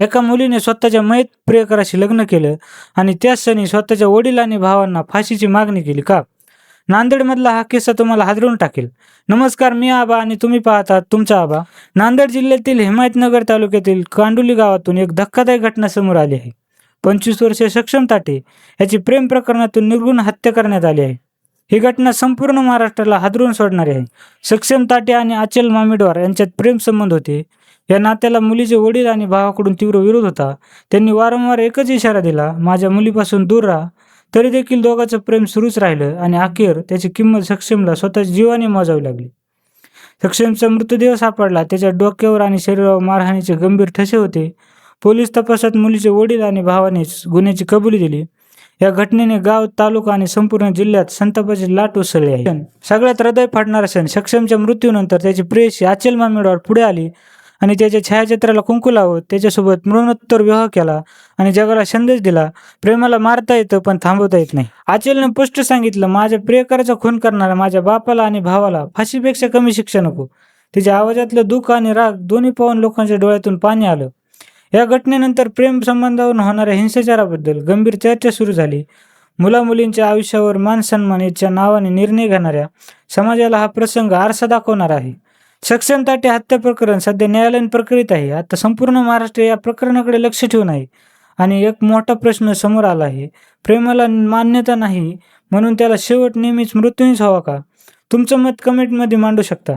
एका मुलीने स्वतःच्या मयत प्रियकराशी लग्न केलं आणि त्याच क्षणी स्वतःच्या वडील आणि भावांना फाशीची मागणी केली का? नांदेडमधला हा किस्सा तुम्हाला हादरून टाकेल. नमस्कार मी आबा आणि तुम्ही पाहतात तुमचा आबा. नांदेड जिल्ह्यातील हिमायतनगर तालुक्यातील कांडुली गावातून एक धक्कादायक घटना समोर आली आहे. पंचवीस वर्षीय सक्षम ताटे याची प्रेम प्रकरणातून निर्गुण हत्या करण्यात आली आहे. ही घटना संपूर्ण महाराष्ट्राला हादरून सोडणारी आहे. सक्षम ताटे आणि अचल मामेडवार यांच्यात प्रेम संबंध होते. या नात्याला मुलीचे वडील आणि भावाकडून तीव्र विरोध होता. त्यांनी वारंवार एकच इशारा दिला माझ्या मुलीपासून दूर राहा. तरी देखील दोघांचं प्रेम सुरूच राहिलं आणि अखेर त्याची किंमत सक्षमला स्वतः जीवाने मोजावी लागली. सक्षमचा मृतदेह सापडला त्याच्या डोक्यावर आणि शरीरावर मारहाणीचे गंभीर ठसे होते. पोलीस तपासात मुलीचे वडील आणि भावाने गुन्ह्याची कबुली दिली. या घटनेने गाव तालुका आणि संपूर्ण जिल्ह्यात संतापाची लाट उसळली आहे. सगळ्यात हृदय फाडणारा सण सक्षमच्या मृत्यूनंतर त्याची प्रेयशी अचल मामेडवार पुढे आली. आणि त्याच्या छायाचित्राला कुंकू लावत त्याच्यासोबत मृणोत्तर विवाह केला आणि जगाला संदेश दिला. प्रेमाला मारता येतं पण थांबवता येत नाही. आचलनं स्पष्ट सांगितलं माझ्या प्रियकराचा खून करणाऱ्या माझ्या बापाला आणि भावाला फाशीपेक्षा कमी शिक्षा नको. तिच्या आवाजातलं दुःख आणि राग दोन्ही पाहून लोकांच्या डोळ्यातून पाणी आलं. या घटनेनंतर प्रेम संबंधावरून होणाऱ्या हिंसाचाराबद्दल गंभीर चर्चा सुरू झाली. मुलामुलींच्या आयुष्यावर मान सन्मान याच्या नावाने निर्णय घेणाऱ्या समाजाला हा प्रसंग आरसा दाखवणार आहे. सक्षम ताटे हत्या प्रकरण सध्या न्यायालयीन प्रकरित आहे. आता संपूर्ण महाराष्ट्र या प्रकरणाकडे लक्ष ठेवून आहे. आणि एक मोठा प्रश्न समोर आला आहे. प्रेमाला मान्यता नाही म्हणून त्याला शेवट नेहमीच मृत्यूच हवा का? तुमचं मत कमेंटमध्ये मांडू शकता.